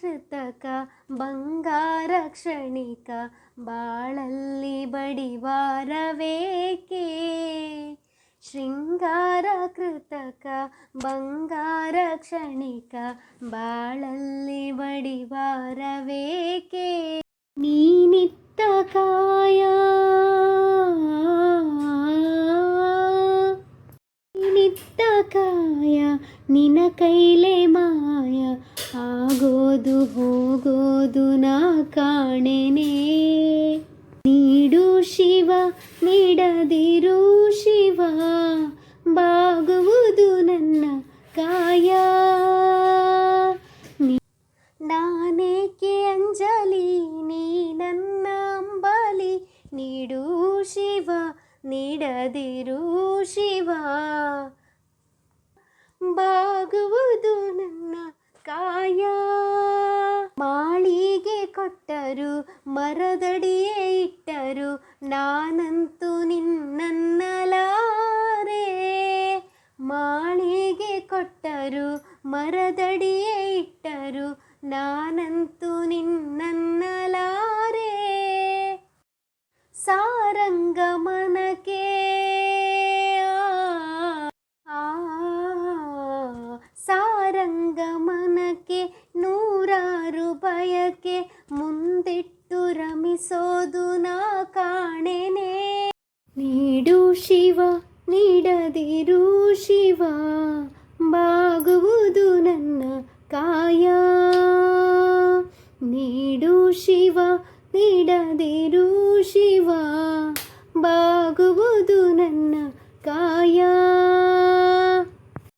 ಕೃತಕ ಬಂಗಾರ ಕ್ಷಣಿಕ ಬಾಳಲ್ಲಿ ಬಡಿವಾರವೇಕೆ? ಶೃಂಗಾರ ಕೃತಕ ಬಂಗಾರ ಕ್ಷಣಿಕ ಬಾಳಲ್ಲಿ ಬಡಿವಾರವೇಕೆ? ನೀನಿತ್ತ ಕಾಯ ನಿತ್ತ ಕಾಯ ನಿನ ಕೈಲೆ ಮಾಯ ಆಗೋದು ಹೋಗೋದು ನಾ ಕಾಣೆನೆ. ನೀಡು ಶಿವ, ನೀಡದಿರು ಶಿವ, ಬಾಗುವುದು ನನ್ನ ಕಾಯ. ನಾನೇಕೆ ಅಂಜಲಿ, ನೀ ನನ್ನ ಅಂಬಲಿ. ನೀಡು ಶಿವ, ನೀಡದಿರು ಶಿವ, ಬಾಗುವುದು ಇಟ್ಟರು ಮರದಡಿಯೇ ಇಟ್ಟರು ನಾನಂತೂ ನಿನ್ನನ್ನಲಾರೆ. ಮಾಳಿಗೆ ಕೊಟ್ಟರು ಮರದಡಿಯೇ ಇಟ್ಟರು ನಾನಂತೂ ನಿನ್ನನ್ನಲಾರೆ. ಸಾರಂಗಮ ಮಾರು ಬಯಕೆ ಮುಂದಿಟ್ಟು ರಮಿಸೋದು ನಾ ಕಾಣೆನೆ. ನೀಡು ಶಿವ, ನೀಡದಿರು ಶಿವ, ಬಾಗುವುದು ನನ್ನ ಕಾಯ. ನೀಡು ಶಿವ, ನೀಡದಿರು ಶಿವ